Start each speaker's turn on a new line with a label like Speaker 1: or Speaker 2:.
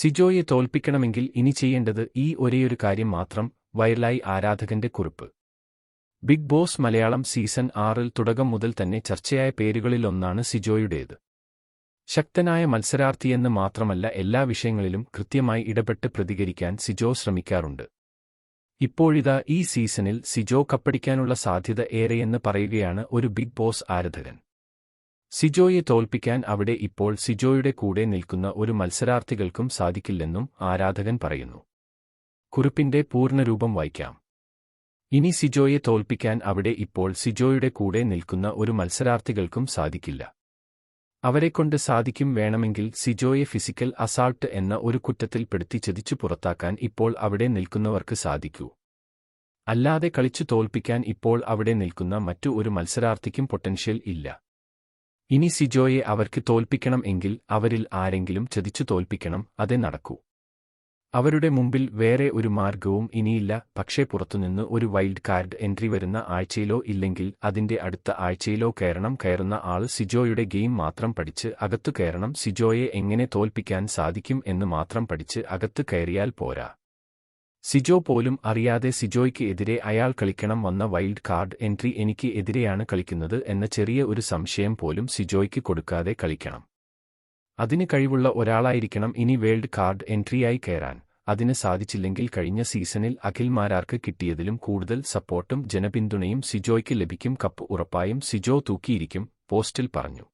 Speaker 1: സിജോയെ തോൽപ്പിക്കണമെങ്കിൽ ഇനി ചെയ്യേണ്ടത് ഈ ഒരേയൊരു കാര്യം മാത്രം വൈറലായി ആരാധകന്റെ കുറിപ്പ്. ബിഗ് ബോസ് മലയാളം സീസൺ ആറിൽ തുടക്കം മുതൽ തന്നെ ചർച്ചയായ പേരുകളിലൊന്നാണ് സിജോയുടേത്. ശക്തനായ മത്സരാർത്ഥിയെന്ന് മാത്രമല്ല എല്ലാ വിഷയങ്ങളിലും കൃത്യമായി ഇടപെട്ട് പ്രതികരിക്കാൻ സിജോ ശ്രമിക്കാറുണ്ട്. ഇപ്പോഴിതാ ഈ സീസണിൽ സിജോ കപ്പടിക്കാനുള്ള സാധ്യത ഏറെയെന്ന് പറയുകയാണ് ഒരു ബിഗ് ബോസ് ആരാധകൻ. സിജോയെ തോൽപ്പിക്കാൻ അവിടെ ഇപ്പോൾ സിജോയുടെ കൂടെ നിൽക്കുന്ന ഒരു മത്സരാർത്ഥികൾക്കും സാധിക്കില്ലെന്നും ആരാധകൻ പറയുന്നു. കുറിപ്പിന്റെ പൂർണരൂപം വായിക്കാം. ഇനി സിജോയെ തോൽപ്പിക്കാൻ അവിടെ ഇപ്പോൾ സിജോയുടെ കൂടെ നിൽക്കുന്ന ഒരു മത്സരാർത്ഥികൾക്കും സാധിക്കില്ല. അവരെക്കൊണ്ട് സാധിക്കും വേണമെങ്കിൽ സിജോയെ ഫിസിക്കൽ അസാൾട്ട് എന്ന ഒരു കുറ്റത്തിൽപ്പെടുത്തി ചതിച്ചു പുറത്താക്കാൻ ഇപ്പോൾ അവിടെ നിൽക്കുന്നവർക്ക് സാധിക്കൂ. അല്ലാതെ കളിച്ചു തോൽപ്പിക്കാൻ ഇപ്പോൾ അവിടെ നിൽക്കുന്ന മറ്റു ഒരു മത്സരാർത്ഥിക്കും പൊട്ടൻഷ്യൽ ഇല്ല. ഇനി സിജോയെ അവർക്ക് തോൽപ്പിക്കണം എങ്കിൽ അവരിൽ ആരെങ്കിലും ചതിച്ചു തോൽപ്പിക്കണം അതേ നടക്കൂ. അവരുടെ മുമ്പിൽ വേറെ ഒരു മാർഗവും ഇനിയില്ല പക്ഷേ പുറത്തുനിന്ന് ഒരു വൈൽഡ് കാർഡ് എൻട്രി വരുന്ന ആഴ്ചയിലോ ഇല്ലെങ്കിൽ അതിന്റെ അടുത്ത ആഴ്ചയിലോ കയറണം കയറുന്ന ആൾ സിജോയുടെ ഗെയിം മാത്രം പഠിച്ച് അകത്തു കയറണം സിജോയെ എങ്ങനെ തോൽപ്പിക്കാൻ സാധിക്കും എന്ന് മാത്രം പഠിച്ച് അകത്ത് കയറിയാൽ പോരാ. സിജോ പോലും അറിയാതെ സിജോയ്ക്ക് എതിരെ അയാൾ കളിക്കണം വന്ന വൈൽഡ് കാർഡ് എൻട്രി എനിക്ക് എതിരെയാണ് കളിക്കുന്നത് എന്ന ചെറിയ ഒരു സംശയം പോലും സിജോയ്ക്ക് കൊടുക്കാതെ കളിക്കണം. അതിന് കഴിവുള്ള ഒരാളായിരിക്കണം ഇനി വേൾഡ് കാർഡ് എൻട്രിയായി കയറാൻ. അതിന് സാധിച്ചില്ലെങ്കിൽ കഴിഞ്ഞ സീസണിൽ അഖിൽമാരാർക്ക് കിട്ടിയതിലും കൂടുതൽ സപ്പോർട്ടും ജനപിന്തുണയും സിജോയ്ക്ക് ലഭിക്കും കപ്പ് ഉറപ്പായും സിജോ തൂക്കിയിരിക്കും പോസ്റ്റിൽ പറഞ്ഞു.